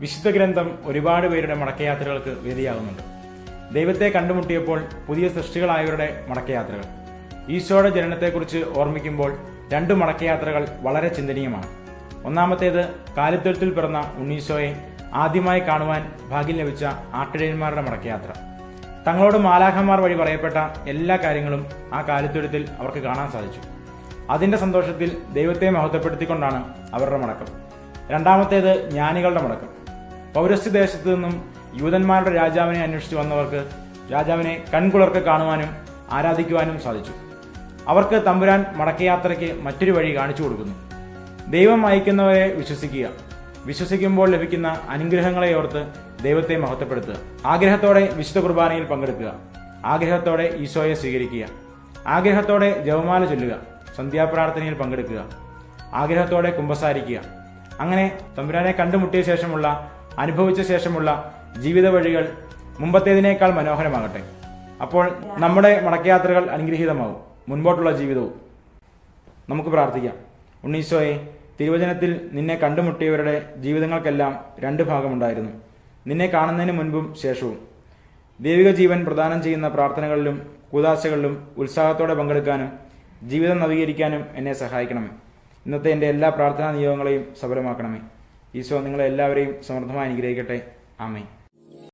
വിശുദ്ധ ഗ്രന്ഥം ഒരുപാട് പേരുടെ മടക്കയാത്രകൾക്ക് വേദിയാകുന്നുണ്ട്. ദൈവത്തെ കണ്ടുമുട്ടിയപ്പോൾ പുതിയ സൃഷ്ടികളായവരുടെ മടക്കയാത്രകൾ. ഈശോയുടെ ജനനത്തെക്കുറിച്ച് ഓർമ്മിക്കുമ്പോൾ രണ്ട് മടക്കയാത്രകൾ വളരെ ചിന്തനീയമാണ്. ഒന്നാമത്തേത് കാലിത്തൊഴുത്തിൽ പിറന്ന ഉണ്ണീശോയെ ആദ്യമായി കാണുവാൻ ഭാഗ്യം ലഭിച്ച ആട്ടിടയന്മാരുടെ മടക്കയാത്ര. തങ്ങളോട് മാലാഖന്മാർ വഴി പറയപ്പെട്ട എല്ലാ കാര്യങ്ങളും ആ കാലിത്തൊഴുത്തിൽ അവർക്ക് കാണാൻ സാധിച്ചു. അതിന്റെ സന്തോഷത്തിൽ ദൈവത്തെ മഹത്വപ്പെടുത്തിക്കൊണ്ടാണ് അവരുടെ മടക്കം. രണ്ടാമത്തേത് ജ്ഞാനികളുടെ മടക്കം. പൗരസ്ത്യ ദേശത്തു നിന്നും യൂതന്മാരുടെ രാജാവിനെ അന്വേഷിച്ചു വന്നവർക്ക് രാജാവിനെ കൺകുളർക്ക് കാണുവാനും ആരാധിക്കുവാനും സാധിച്ചു. അവർക്ക് തമ്പുരാൻ മടക്കയാത്രയ്ക്ക് മറ്റൊരു വഴി കാണിച്ചു കൊടുക്കുന്നു. ദൈവം അയക്കുന്നവരെ വിശ്വസിക്കുക. വിശ്വസിക്കുമ്പോൾ ലഭിക്കുന്ന അനുഗ്രഹങ്ങളെ ഓർത്ത് ദൈവത്തെ മഹത്വപ്പെടുത്തുക. ആഗ്രഹത്തോടെ വിശുദ്ധ കുർബാനയിൽ പങ്കെടുക്കുക. ആഗ്രഹത്തോടെ ഈശോയെ സ്വീകരിക്കുക. ആഗ്രഹത്തോടെ ജപമാല ചൊല്ലുക. സന്ധ്യാപ്രാർത്ഥനയിൽ പങ്കെടുക്കുക. ആഗ്രഹത്തോടെ കുമ്പസാരിക്കുക. അങ്ങനെ തമ്പുരാനെ കണ്ടുമുട്ടിയ ശേഷമുള്ള അനുഭവിച്ച ശേഷമുള്ള ജീവിത വഴികൾ മുമ്പത്തേതിനേക്കാൾ മനോഹരമാകട്ടെ. അപ്പോൾ നമ്മുടെ മടക്കയാത്രകൾ അനുഗ്രഹീതമാവും. മുൻപോട്ടുള്ള ജീവിതവും. നമുക്ക് പ്രാർത്ഥിക്കാം. ഉണ്ണീശോയെ തിരുവചനത്തിൽ നിന്നെ കണ്ടുമുട്ടിയവരുടെ ജീവിതങ്ങൾക്കെല്ലാം രണ്ട് ഭാഗമുണ്ടായിരുന്നു. നിന്നെ കാണുന്നതിന് മുൻപും ശേഷവും. ദൈവിക ജീവൻ പ്രദാനം ചെയ്യുന്ന പ്രാർത്ഥനകളിലും കൂതാശകളിലും ഉത്സാഹത്തോടെ പങ്കെടുക്കാനും ജീവിതം നവീകരിക്കാനും എന്നെ സഹായിക്കണമേ. ഇന്നത്തെ എന്റെ എല്ലാ പ്രാർത്ഥനാ നിയോഗങ്ങളെയും സഫലമാക്കണമേ. ഈശോ നിങ്ങളെല്ലാവരെയും സമൃദ്ധമായി അനുഗ്രഹിക്കട്ടെ. ആമേ